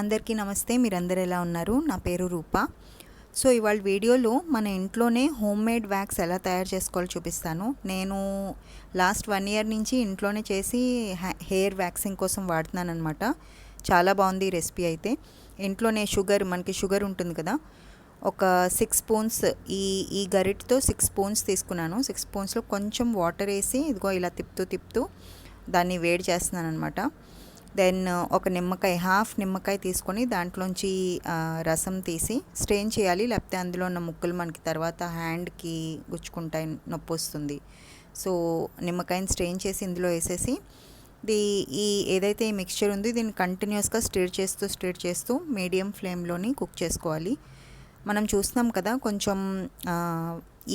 అందరికీ నమస్తే మీరందరూ ఎలా ఉన్నారు? నా పేరు రూప. సో ఇవాళ వీడియోలో మన ఇంట్లోనే హోమ్ మేడ్ వ్యాక్స్ ఎలా తయారు చేసుకోవాలో చూపిస్తాను. నేను లాస్ట్ వన్ ఇయర్ నుంచి ఇంట్లోనే చేసి హెయిర్ వ్యాక్సింగ్ కోసం వాడుతున్నాను అనమాట చాలా బాగుంది ఈ రెసిపీ అయితే. ఇంట్లోనే షుగర్ మనకి షుగర్ ఉంటుంది కదా. ఒక సిక్స్ స్పూన్స్ ఈ ఈ గరిటతో సిక్స్ స్పూన్స్ తీసుకున్నాను. సిక్స్ స్పూన్స్లో కొంచెం వాటర్ వేసి ఇదిగో ఇలా తిప్పుతూ తిప్పుతూ దాన్ని వేడి చేస్తున్నాను అనమాట దెన్ ఒక నిమ్మకాయ హాఫ్ నిమ్మకాయ తీసుకొని దాంట్లోంచి రసం తీసి స్ట్రెయిన్ చేయాలి. లేకపోతే అందులో ఉన్న ముక్కలు మనకి తర్వాత హ్యాండ్కి గుచ్చుకుంటాయి నొప్పి వస్తుంది. సో నిమ్మకాయని స్ట్రెయిన్ చేసి ఇందులో వేసేసి ఇది ఈ ఏదైతే ఈ మిక్చర్ ఉందో దీన్ని కంటిన్యూస్గా స్టిర్ చేస్తూ స్టిర్ చేస్తూ మీడియం ఫ్లేమ్లోని కుక్ చేసుకోవాలి. మనం చూస్తున్నాం కదా కొంచెం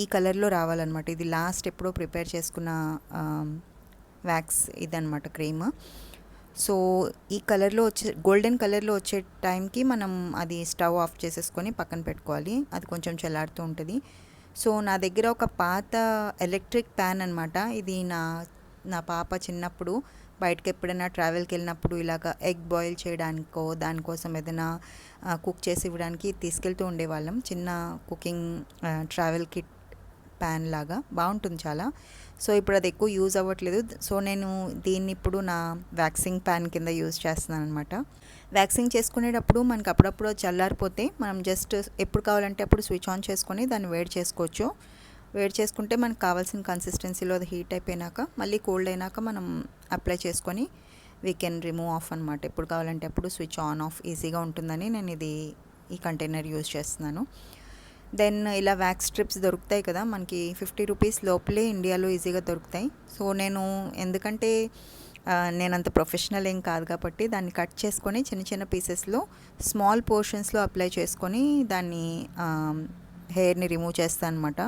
ఈ కలర్లో రావాలన్నమాట. ఇది లాస్ట్ ఎప్పుడో ప్రిపేర్ చేసుకున్న వ్యాక్స్ ఇదనమాట క్రీమ్. సో ఈ కలర్లో వచ్చే గోల్డెన్ కలర్లో వచ్చే టైంకి మనం అది స్టవ్ ఆఫ్ చేసేసుకొని పక్కన పెట్టుకోవాలి. అది కొంచెం చల్లారుతూ ఉంటుంది. సో నా దగ్గర ఒక పాత ఎలక్ట్రిక్ ప్యాన్ అనమాట ఇది నా నా పాప చిన్నప్పుడు బయటకు ఎప్పుడైనా ట్రావెల్కి వెళ్ళినప్పుడు ఇలాగ ఎగ్ బాయిల్ చేయడానికో దానికోసం ఏదైనా కుక్ చేసి ఇవ్వడానికి తీసుకెళ్తూ ఉండేవాళ్ళం. చిన్న కుకింగ్ ట్రావెల్ కిట్ ప్యాన్ లాగా. బాగుంటుంది చాలా. సో ఇప్పుడు అది ఎక్కువ యూజ్ అవ్వట్లేదు. సో నేను దీన్ని ఇప్పుడు నా వ్యాక్సింగ్ ప్యాన్ కింద యూజ్ చేస్తున్నాను అనమాట వ్యాక్సింగ్ చేసుకునేటప్పుడు మనకి అప్పుడప్పుడు చల్లారిపోతే మనం జస్ట్ ఎప్పుడు కావాలంటే అప్పుడు స్విచ్ ఆన్ చేసుకొని దాన్ని వేడి చేసుకోవచ్చు. వేడి చేసుకుంటే మనకు కావాల్సిన కన్సిస్టెన్సీలో అది హీట్ అయిపోయినాక మళ్ళీ కోల్డ్ అయినాక మనం అప్లై చేసుకొని వీ కెన్ రిమూవ్ ఆఫ్ అనమాట ఎప్పుడు కావాలంటే అప్పుడు స్విచ్ ఆన్ ఆఫ్ ఈజీగా ఉంటుందని నేను ఇది ఈ కంటైనర్ యూజ్ చేస్తున్నాను. దెన్ ఇలా వ్యాక్స్ స్ట్రిప్స్ దొరుకుతాయి కదా మనకి ఫిఫ్టీ రూపీస్ లోపలే ఇండియాలో ఈజీగా దొరుకుతాయి. సో నేను ఎందుకంటే నేను అంత ప్రొఫెషనల్ ఏం కాదు కాబట్టి దాన్ని కట్ చేసుకొని చిన్న చిన్న పీసెస్లో స్మాల్ పోర్షన్స్లో అప్లై చేసుకొని దాన్ని హెయిర్ని రిమూవ్ చేస్తాను అనమాట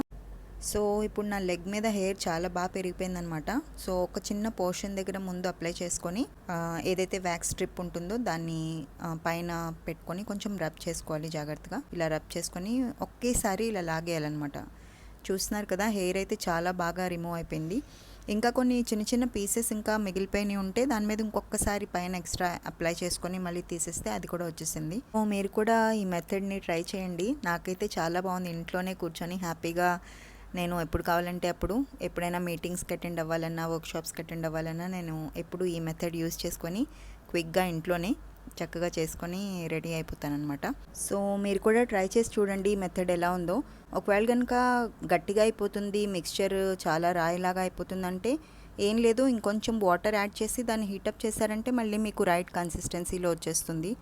సో ఇప్పుడు నా లెగ్ మీద హెయిర్ చాలా బాగా పెరిగిపోయిందనమాట సో ఒక చిన్న పోర్షన్ దగ్గర ముందు అప్లై చేసుకొని ఏదైతే వ్యాక్స్ స్ట్రిప్ ఉంటుందో దాన్ని పైన పెట్టుకొని కొంచెం రబ్ చేసుకోవాలి జాగ్రత్తగా. ఇలా రబ్ చేసుకొని ఒకేసారి ఇలా లాగేయాలన్నమాట. చూస్తున్నారు కదా హెయిర్ అయితే చాలా బాగా రిమూవ్ అయిపోయింది. ఇంకా కొన్ని చిన్న చిన్న పీసెస్ ఇంకా మిగిలిపోయినవి ఉంటే దాని మీద ఇంకొకసారి పైన ఎక్స్ట్రా అప్లై చేసుకొని మళ్ళీ తీసేస్తే అది కూడా వచ్చేసింది. సో మీరు కూడా ఈ మెథడ్ని ట్రై చేయండి. నాకైతే చాలా బాగుంది. ఇంట్లోనే కూర్చొని హ్యాపీగా నేను ఎప్పుడు కావాలంటే అప్పుడు ఎప్పుడైనా మీటింగ్స్కి అటెండ్ అవ్వాలన్నా వర్క్షాప్స్కి అటెండ్ అవ్వాలన్నా నేను ఎప్పుడు ఈ మెథడ్ యూస్ చేసుకొని క్విక్గా ఇంట్లోనే చక్కగా చేసుకొని రెడీ అయిపోతానమాట సో మీరు కూడా ట్రై చేసి చూడండి ఈ మెథడ్ ఎలా ఉందో. ఒకవేళ కనుక గట్టిగా అయిపోతుంది మిక్స్చర్ చాలా రాయిలాగా అయిపోతుందంటే ఏం లేదు ఇంకొంచెం వాటర్ యాడ్ చేసి దాన్ని హీటప్ చేశారంటే మళ్ళీ మీకు రైట్ కన్సిస్టెన్సీలో వచ్చేస్తుంది.